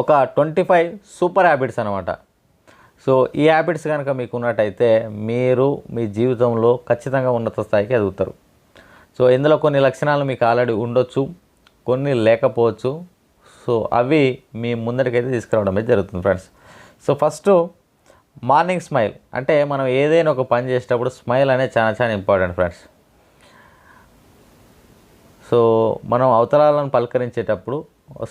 ఒక twenty five super habits అనమాట so ఈ హ్యాబిట్స్ కనుక మీకు ఉన్నట్టయితే మీరు మీ జీవితంలో ఖచ్చితంగా ఉన్నత స్థాయికి ఎదుగుతారు. సో ఇందులో కొన్ని లక్షణాలు మీకు ఆల్రెడీ ఉండొచ్చు కొన్ని లేకపోవచ్చు. సో అవి మీ ముందరికైతే తీసుకురావడమే జరుగుతుంది friends. So first morning smile. అంటే మనం ఏదైనా ఒక పని చేసేటప్పుడు స్మైల్ అనేది చాలా చాలా ఇంపార్టెంట్ ఫ్రెండ్స్. సో మనం అవతరాలను పలకరించేటప్పుడు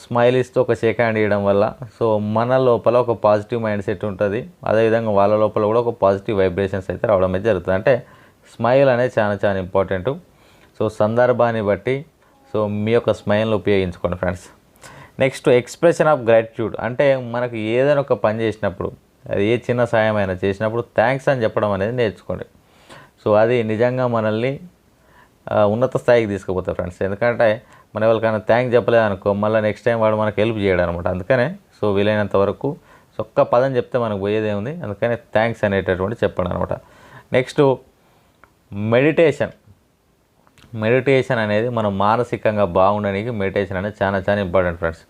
స్మైల్ ఇస్తూ ఒక షేక్ హ్యాండ్ ఇవ్వడం వల్ల. సో మన లోపల ఒక పాజిటివ్ మైండ్ సెట్ ఉంటుంది. అదేవిధంగా వాళ్ళ లోపల కూడా ఒక పాజిటివ్ వైబ్రేషన్స్ అయితే రావడం అయితే జరుగుతుంది. అంటే స్మైల్ అనేది చాలా చాలా ఇంపార్టెంట్ సో సందర్భాన్ని బట్టి సో మీ యొక్క స్మైల్ని ఉపయోగించుకోండి friends next expression of gratitude అంటే మనకు ఏదైనా ఒక పని చేసినప్పుడు అది ఏ చిన్న సాయం అయినా చేసినప్పుడు థ్యాంక్స్ అని చెప్పడం అనేది నేర్చుకోండి. సో అది నిజంగా మనల్ని ఉన్నత స్థాయికి తీసుకుపోతారు ఫ్రెండ్స్ ఎందుకంటే మన ఎవరికైనా థ్యాంక్ చెప్పలేదు అనుకో మళ్ళీ నెక్స్ట్ టైం వాడు మనకు హెల్ప్ చేయడం అనమాట అందుకనే సో వీలైనంత వరకు ఒక్క పదం చెప్తే మనకు పోయేదే ఉంది అందుకనే థ్యాంక్స్ అనేటటువంటి చెప్పండి అనమాట నెక్స్ట్ మెడిటేషన్ మెడిటేషన్ అనేది మనం మానసికంగా బాగుండడానికి మెడిటేషన్ అనేది చాలా చాలా ఇంపార్టెంట్ ఫ్రెండ్స్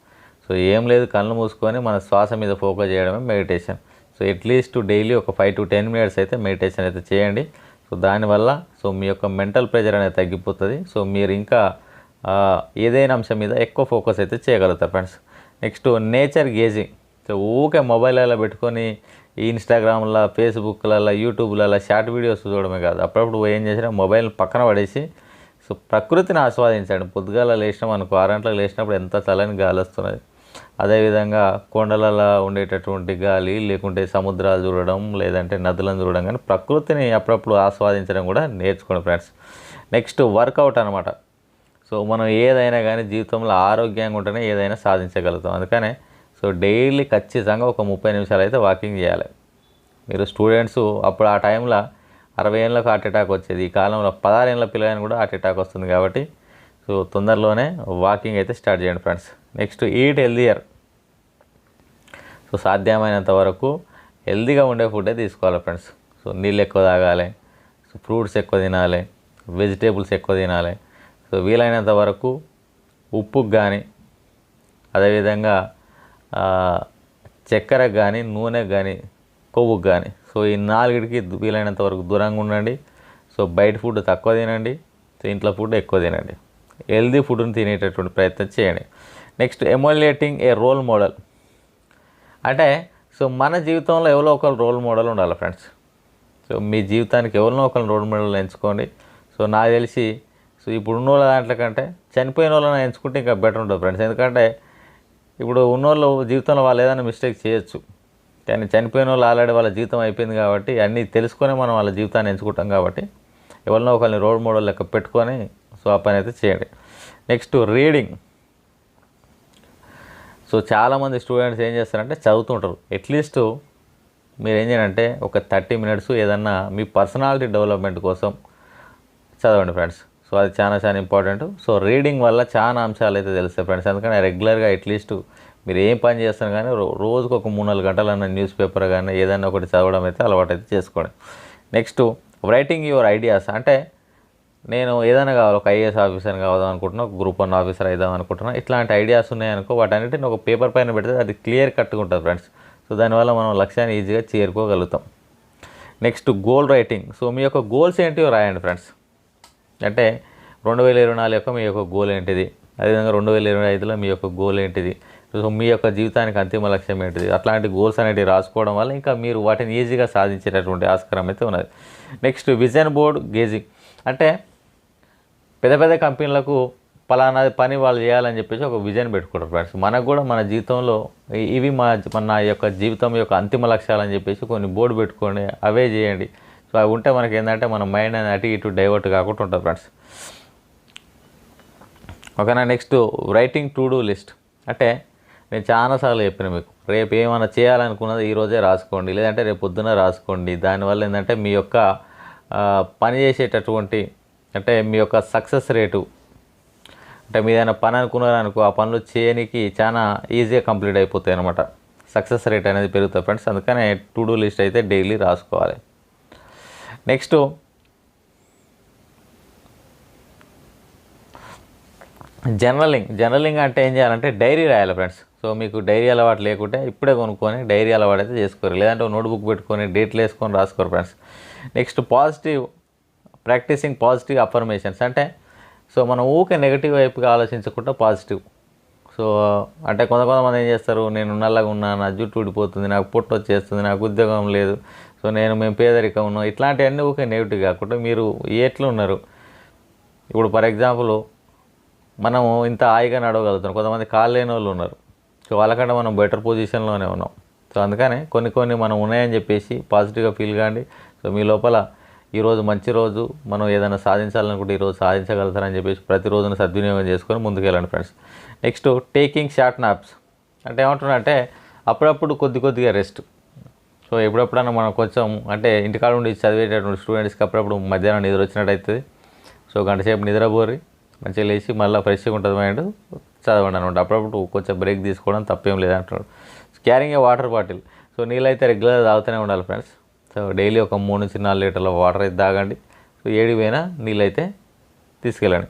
సో ఏం లేదు కళ్ళు మూసుకొని మన శ్వాస మీద ఫోకస్ చేయడమే meditation so at least daily ఒక ఫైవ్ టు టెన్ మినిట్స్ అయితే మెడిటేషన్ అయితే చేయండి. సో దానివల్ల సో మీ యొక్క మెంటల్ ప్రెషర్ అనేది తగ్గిపోతుంది. సో మీరు ఇంకా ఏదైనా అంశం మీద ఎక్కువ ఫోకస్ అయితే చేయగలుగుతారు friends next nature gazing so ఊకే మొబైల్లో పెట్టుకొని ఈ ఇన్స్టాగ్రామ్లో ఫేస్బుక్లలో యూట్యూబ్లలో షార్ట్ వీడియోస్ చూడడమే కాదు. అప్పుడప్పుడు ఏం చేసినా మొబైల్ పక్కన పడేసి సో ప్రకృతిని ఆస్వాదించండి. పొద్దుగాల లేచినాం అనుకో ఆరు గంటలకు లేచినప్పుడు ఎంత చల్లని గాలి వస్తున్నది. అదేవిధంగా కొండలలో ఉండేటటువంటి గాలి లేకుంటే సముద్రాలు చూడడం లేదంటే నదులను చూడడం కానీ ప్రకృతిని అప్పుడప్పుడు ఆస్వాదించడం కూడా నేర్చుకోండి ఫ్రెండ్స్ నెక్స్ట్ వర్కౌట్ అనమాట సో మనం ఏదైనా కానీ జీవితంలో ఆరోగ్యంగా ఉంటేనే ఏదైనా సాధించగలుగుతాం. అందుకనే సో డైలీ ఖచ్చితంగా ఒక ముప్పై నిమిషాలు అయితే వాకింగ్ చేయాలి. మీరు స్టూడెంట్స్ అప్పుడు ఆ టైంలో అరవై ఏళ్ళకు హార్ట్ అటాక్ వచ్చేది. ఈ కాలంలో పదహారు ఏళ్ళ పిల్లలని కూడా హార్ట్ అటాక్ వస్తుంది కాబట్టి సో తొందరలోనే వాకింగ్ అయితే స్టార్ట్ చేయండి friends. Next eat healthier so సాధ్యమైనంత వరకు హెల్దీగా ఉండే ఫుడ్డే తీసుకోవాలి ఫ్రెండ్స్. సో నీళ్ళు ఎక్కువ తాగాలి. సో ఫ్రూట్స్ ఎక్కువ తినాలి. వెజిటేబుల్స్ ఎక్కువ తినాలి. సో వీలైనంత వరకు ఉప్పుకు కానీ అదేవిధంగా చక్కెరకు కానీ నూనెకు కానీ కొవ్వుకు కానీ సో ఈ నాలుగిటికి వీలైనంత వరకు దూరంగా ఉండండి. సో బయట ఫుడ్ తక్కువ తినండి. సో ఇంట్లో ఫుడ్ ఎక్కువ తినండి. హెల్దీ ఫుడ్ని తినేటటువంటి ప్రయత్నం చేయండి. Next emulating a role model. అంటే సో మన జీవితంలో ఎవరో ఒకరు రోల్ మోడల్ ఉండాలి ఫ్రెండ్స్. సో మీ జీవితానికి ఎవరినో ఒకరు రోల్ మోడల్ ఎంచుకోండి. సో నాకు తెలిసి సో ఇప్పుడు ఉన్న వాళ్ళ దాంట్లో కంటే చనిపోయిన వాళ్ళని ఎంచుకుంటే ఇంకా బెటర్ ఉంటుంది ఫ్రెండ్స్ ఎందుకంటే ఇప్పుడు ఉన్నోళ్ళు జీవితంలో వాళ్ళు ఏదైనా మిస్టేక్ చేయొచ్చు. కానీ చనిపోయిన వాళ్ళు ఆల్రెడీ వాళ్ళ జీవితం అయిపోయింది కాబట్టి అన్నీ తెలుసుకొని మనం వాళ్ళ జీవితాన్ని ఎంచుకుంటాం కాబట్టి ఎవరినో ఒకరిని రోల్ మోడల్ లెక్క పెట్టుకొని సో ఆ పని అయితే చేయండి. నెక్స్ట్ రీడింగ్ సో చాలామంది స్టూడెంట్స్ ఏం చేస్తారంటే చదువుతుంటారు. అట్లీస్ట్ మీరు ఏం చేయాలంటే ఒక థర్టీ మినిట్స్ ఏదన్నా మీ పర్సనాలిటీ డెవలప్మెంట్ కోసం చదవండి ఫ్రెండ్స్ సో అది చాలా చాలా ఇంపార్టెంట్ సో రీడింగ్ వల్ల చాలా అంశాలు అయితే తెలుస్తాయి ఫ్రెండ్స్ ఎందుకంటే రెగ్యులర్గా అట్లీస్ట్ మీరు ఏం పని చేస్తారు కానీ రోజుకు ఒక మూడు నాలుగు గంటలన్న న్యూస్ పేపర్ కానీ ఏదైనా ఒకటి చదవడం అయితే అలవాటు అయితే చేసుకోండి. నెక్స్ట్ రైటింగ్ యువర్ ఐడియాస్ అంటే నేను ఏదైనా కావాలి ఒక ఐఏఎస్ ఆఫీసర్ కావదాం అనుకుంటున్నా ఒక గ్రూప్ వన్ ఆఫీసర్ అవుదాం అనుకుంటున్నా ఇట్లాంటి ఐడియాస్ ఉన్నాయనుకో వాటన్నిటిని ఒక పేపర్ పైన పెడితే అది క్లియర్ కట్టుగా ఉంటుంది ఫ్రెండ్స్ సో దానివల్ల మనం లక్ష్యాన్ని ఈజీగా చేరుకోగలుగుతాం. నెక్స్ట్ గోల్ రైటింగ్ సో మీ యొక్క గోల్స్ ఏంటివో రాయండి ఫ్రెండ్స్ అంటే రెండు వేల ఇరవై నాలుగు యొక్క మీ యొక్క గోల్ ఏంటిది? అదేవిధంగా రెండు వేల ఇరవై ఐదులో మీ యొక్క గోల్ ఏంటిది? సో మీ యొక్క జీవితానికి అంతిమ లక్ష్యం ఏంటిది? అట్లాంటి గోల్స్ అనేటివి రాసుకోవడం వల్ల ఇంకా మీరు వాటిని ఈజీగా సాధించేటటువంటి ఆస్కారం అయితే ఉన్నది. నెక్స్ట్ విజన్ బోర్డ్ గేజింగ్ అంటే పెద్ద పెద్ద కంపెనీలకు పలానా పని వాళ్ళు చేయాలని చెప్పేసి ఒక విజన్ పెట్టుకుంటారు ఫ్రెండ్స్. మనకు కూడా మన జీవితంలో ఇవి మా మన యొక్క జీవితం యొక్క అంతిమ లక్ష్యాలని చెప్పేసి కొన్ని బోర్డు పెట్టుకొని అవే చేయండి. సో అవి ఉంటే మనకి ఏంటంటే మన మైండ్ అనేది అటు ఇటు డైవర్ట్ కాకుండా ఉంటుంది ఫ్రెండ్స్. ఓకేనా next writing to do list అంటే నేను చాలాసార్లు చెప్పిన మీకు రేపు ఏమైనా చేయాలనుకున్నది ఈరోజే రాసుకోండి లేదంటే రేపు పొద్దున రాసుకోండి. దానివల్ల ఏంటంటే మీ యొక్క పని చేసేటటువంటి అంటే మీ యొక్క సక్సెస్ రేటు అంటే మీరు ఏదైనా పని అనుకున్నారనుకో ఆ పనులు చేయడానికి చాలా ఈజీగా కంప్లీట్ అయిపోతాయి అనమాట సక్సెస్ రేట్ అనేది పెరుగుతుంది ఫ్రెండ్స్. అందుకనే టు డూ లిస్ట్ అయితే డైలీ రాసుకోవాలి. నెక్స్ట్. జర్నలింగ్. జర్నలింగ్ అంటే ఏం చేయాలంటే డైరీ రాయాలి ఫ్రెండ్స్. సో మీకు డైరీ అలవాటు లేకుంటే ఇప్పుడే కొనుక్కొని డైరీ అలవాటు అయితే చేసుకోరు. లేదంటే నోట్బుక్ పెట్టుకొని డేట్లు వేసుకొని రాసుకోరు friends. Next positive practicing positive affirmations అంటే సో మనం ఊకే నెగిటివ్ వైపుగా ఆలోచించకుండా పాజిటివ్. సో అంటే కొంత కొంతమంది ఏం చేస్తారు నేను నల్లగా ఉన్నా నా జుట్టు ఊడిపోతుంది నాకు పుట్టు వచ్చేస్తుంది నాకు ఉద్యోగం లేదు సో నేను మేము పేదరికం ఉన్నాం. ఇట్లాంటివన్నీ ఊకే నెగిటివ్ కాకుండా మీరు ఎట్లున్నారు? ఇప్పుడు ఫర్ ఎగ్జాంపుల్ మనము ఇంత హాయిగా నడవగలుగుతున్నాం. కొంతమంది కాళ్ళు లేని వాళ్ళు ఉన్నారు. సో వాళ్ళకంటే మనం బెటర్ పొజిషన్లోనే ఉన్నాం. సో అందుకనే కొన్ని కొన్ని మనం ఉన్నాయని చెప్పేసి పాజిటివ్గా ఫీల్ కాండి. సో మీ లోపల ఈరోజు మంచి రోజు మనం ఏదైనా సాధించాలనుకుంటే ఈరోజు సాధించగలుగుతారని చెప్పేసి ప్రతిరోజున సద్వినియోగం చేసుకొని ముందుకెళ్ళండి friends. Next taking short naps. అంటే ఏమంటున్నా అంటే అప్పుడప్పుడు కొద్ది కొద్దిగా రెస్ట్. సో ఎప్పుడప్పుడన్నా మనం కొంచెం అంటే ఇంటికాడ ఉండి చదివేటటువంటి స్టూడెంట్స్కి అప్పుడప్పుడు మధ్యాహ్నం నిద్ర వచ్చినట్టు అవుతుంది సో గంట సేపు నిద్రపోరి మంచిగా లేచి మళ్ళీ ఫ్రెష్గా ఉంటుంది మైండ్ చదవండి అనమాట అప్పుడప్పుడు కొంచెం బ్రేక్ తీసుకోవడం తప్పేం లేదంటున్నాడు carrying a water bottle so నీళ్ళైతే రెగ్యులర్గా తాగుతూనే ఉండాలి ఫ్రెండ్స్ సో డైలీ ఒక మూడు నుంచి నాలుగు లీటర్ల వాటర్ అయితే తాగండి. సో ఏడి పోయినా నీళ్ళైతే తీసుకెళ్ళండి.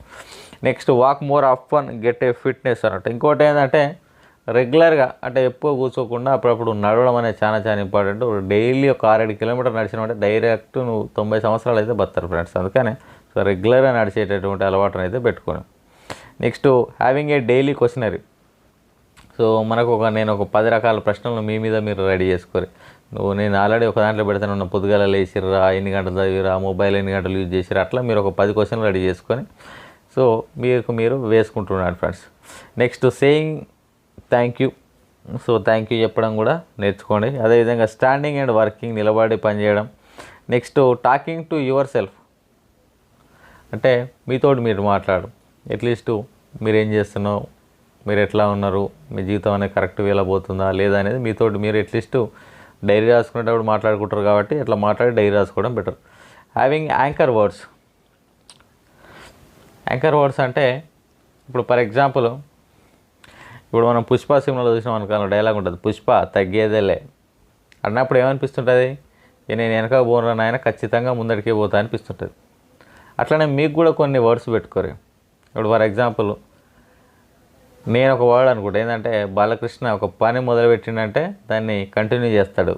Next walk more of one get a fitness అన్నట్టు. ఇంకోటి ఏంటంటే రెగ్యులర్గా అంటే ఎక్కువ కూర్చోకుండా అప్పుడప్పుడు నడవడం అనేది చాలా చాలా ఇంపార్టెంట్. డైలీ ఒక ఆరేడు కిలోమీటర్ నడిచినామంటే డైరెక్ట్ నువ్వు తొంభై సంవత్సరాలు అయితే బతారు ఫ్రెండ్స్. అందుకనే సో రెగ్యులర్గా నడిచేటటువంటి అలవాటును అయితే పెట్టుకోను next having a daily questionnaire so మనకు ఒక నేను ఒక పది రకాల ప్రశ్నలు మీ మీద మీరు రెడీ చేసుకోరు. నువ్వు నేను ఆల్రెడీ ఒక దాంట్లో పెడతాను ఉన్న పొద్దుగాల లేచిర్రా ఎన్ని గంటలు చదివిరా మొబైల్ ఎన్ని గంటలు యూజ్ చేసిరా అట్లా మీరు ఒక పది క్వశ్చన్లు రెడీ చేసుకొని సో మీకు మీరు వేసుకుంటున్నారు friends. Next saying thank you so thank you చెప్పడం కూడా నేర్చుకోండి. అదేవిధంగా స్టాండింగ్ అండ్ వర్కింగ్ నిలబడి పనిచేయడం. Next talking to yourself అంటే మీతోటి మీరు మాట్లాడు. అట్లీస్ట్ మీరు ఏం చేస్తున్నావు? మీరు ఎట్లా ఉన్నారు? మీ జీవితం అనేది కరెక్ట్ వేలా పోతుందా? లేదా అనేది మీతోటి మీరు అట్లీస్ట్ డైరీ రాసుకునేటప్పుడు మాట్లాడుకుంటారు కాబట్టి ఇట్లా మాట్లాడి డైరీ రాసుకోవడం better having anchor words anchor words అంటే ఇప్పుడు ఫర్ ఎగ్జాంపుల్ ఇప్పుడు మనం పుష్ప సినిమాలో చూసినాం అనుకో డైలాగ్ ఉంటుంది. పుష్ప తగ్గేదేలే. అన్నప్పుడు ఏమనిపిస్తుంటుంది? నేను వెనక పోను నాయన ఖచ్చితంగా ముందడికే పోతా అనిపిస్తుంటుంది. అట్లనే మీకు కూడా కొన్ని వర్డ్స్ పెట్టుకోరు. ఇప్పుడు ఫర్ ఎగ్జాంపుల్ నేను ఒక వర్డ్ అనుకుంటా. ఏంటంటే బాలకృష్ణ ఒక పని మొదలుపెట్టిండంటే దాన్ని కంటిన్యూ చేస్తాడు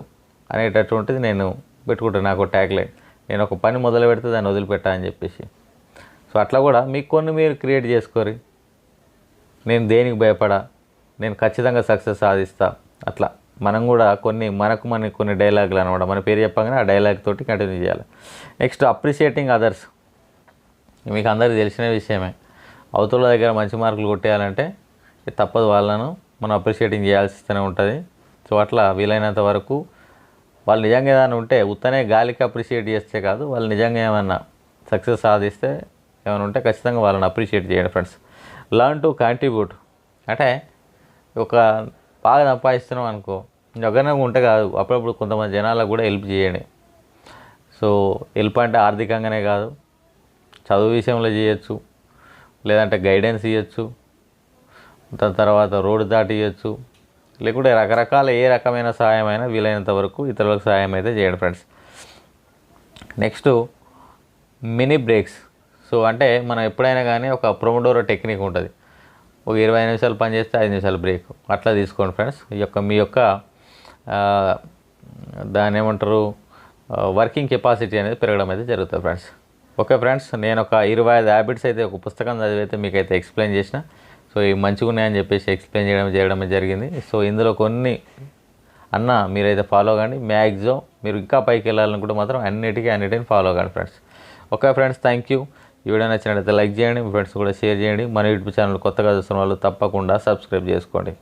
అనేటటువంటిది నేను పెట్టుకుంటాను నాకు ట్యాగ్లైన్ నేను ఒక పని మొదలు పెడితే దాన్ని వదిలిపెట్టా అని చెప్పేసి. సో అట్లా కూడా మీకు కొన్ని మీరు క్రియేట్ చేసుకోరు. నేను దేనికి భయపడా? నేను ఖచ్చితంగా సక్సెస్ సాధిస్తా. అట్లా. మనం కూడా కొన్ని మనకు మన కొన్ని డైలాగులు అనమాట. మన పేరు చెప్పగానే ఆ డైలాగ్ తోటి కంటిన్యూ చేయాలి. నెక్స్ట్ అప్రిషియేటింగ్ అదర్స్ మీకు అందరికీ తెలిసిన విషయమే. అవతల దగ్గర మంచి మార్కులు కొట్టేయాలంటే తప్పదు వాళ్ళను. మనం అప్రిషియేటింగ్ చేయాల్సిస్తూనే ఉంటుంది. సో అట్లా వీలైనంత వరకు వాళ్ళు నిజంగా ఏదైనా ఉంటే ఉత్తనే గాలికి అప్రిషియేట్ చేస్తే కాదు వాళ్ళు నిజంగా ఏమన్నా సక్సెస్ సాధిస్తే ఏమైనా ఉంటే ఖచ్చితంగా వాళ్ళని అప్రిషియేట్ చేయండి ఫ్రెండ్స్ లర్న్ టు కాంట్రిబ్యూట్ అంటే ఒక బాగా సంపాదిస్తున్నాం అనుకో. ఒకరినే ఉంటే కాదు. అప్పుడప్పుడు కొంతమంది జనాలకు కూడా హెల్ప్ చేయండి. సో హెల్ప్ అంటే ఆర్థికంగానే కాదు. చదువు విషయంలో చేయొచ్చు. లేదంటే గైడెన్స్ ఇవ్వచ్చు దాని తర్వాత రోడ్డు దాటి ఇవ్వచ్చు లేకుంటే రకరకాల ఏ రకమైన సహాయం అయినా వీలైనంత వరకు ఇతరులకు సహాయం అయితే చేయండి friends. Next mini breaks. So అంటే మనం ఎప్పుడైనా కానీ ఒక ప్రొమోడోరో టెక్నిక్ ఉంటుంది. ఒక ఇరవై నిమిషాలు పని చేస్తే ఐదు నిమిషాలు బ్రేక్. అట్లా తీసుకోండి ఫ్రెండ్స్. ఈ యొక్క మీ యొక్క దాని దాన్ని ఏమంటారు వర్కింగ్ కెపాసిటీ అనేది పెరగడం అయితే జరుగుతుంది ఫ్రెండ్స్. ఓకే ఫ్రెండ్స్ నేను ఒక ఇరవై ఐదు హ్యాబిట్స్ అయితే ఒక పుస్తకం చదివైతే మీకు అయితే ఎక్స్ప్లెయిన్ చేసిన. సో ఇవి మంచిగా ఉన్నాయని చెప్పేసి ఎక్స్ప్లెయిన్ చేయడం చేయడం జరిగింది. సో ఇందులో కొన్ని అన్న మీరైతే ఫాలో కానీ మ్యాక్సిమం మీరు ఇంకా పైకి వెళ్ళాలనుకుంటే మాత్రం అన్నిటికీ అన్నిటిని ఫాలో కానీ friends. Okay friends thank you. ఈ వీడియో నచ్చినట్లయితే లైక్ చేయండి మీ ఫ్రెండ్స్ కూడా షేర్ చేయండి. మన యూట్యూబ్ ఛానల్ కొత్తగా చూస్తున్న వాళ్ళు తప్పకుండా సబ్స్క్రైబ్ చేసుకోండి.